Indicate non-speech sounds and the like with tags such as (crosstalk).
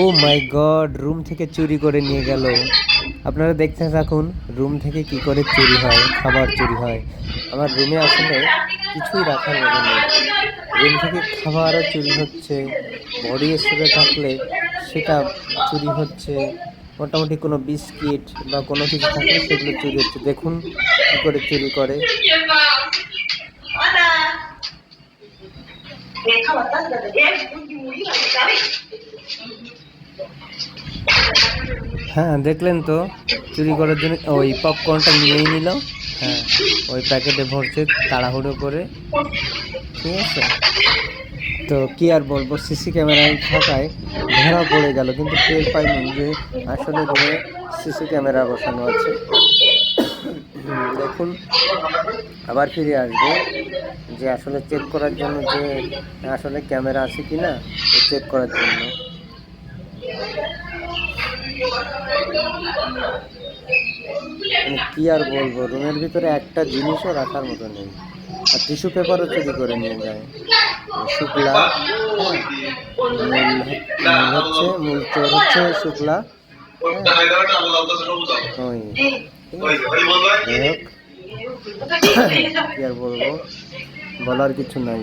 ও মাই god, room থেকে চুরি করে নিয়ে গেল। আপনারা দেখতে থাকুন, রুম থেকে কি করে চুরি হয়, খাবার চুরি হয়। আমার রুমে আসলে কিছুই রাখার মতো নেই। রুম থেকে খাবারও চুরি হচ্ছে বডি স্প্রে থাকলে সেটা চুরি হচ্ছে। মোটামুটি কোনো বিস্কিট বা কোনো কিছু থাকলে সেগুলো চুরি হচ্ছে। দেখুন কি করে চুরি করে। হ্যাঁ দেখলেন তো, চুরি করার জন্য ওই পপকর্নটা নিয়েই নিল। হ্যাঁ ওই প্যাকেটে ভরছে তাড়াহুড়ো করে। ঠিক আছে? তো কি আর বলব, সিসি ক্যামেরায় থাকায় ধরা পড়ে গেল, কিন্তু টের পাইনি যে আসলে রুমে সিসি ক্যামেরা বসানো আছে। (coughs) দেখুন, আবার ফিরে আসবে যে আসলে চেক করার জন্য যে আসলে ক্যামেরা আছে কি না চেক করার জন্য। কি আর বলব রুমের ভিতরে একটা জিনিসও রাখার মতো নেই। আর টিস্যু পেপারও চুরি করে নিয়ে যায়। শুক্লা হ্যাঁ, হচ্ছে মূল চোর হচ্ছে শুক্লা। হ্যাঁ, কি আর বলব বলার কিছু নাই।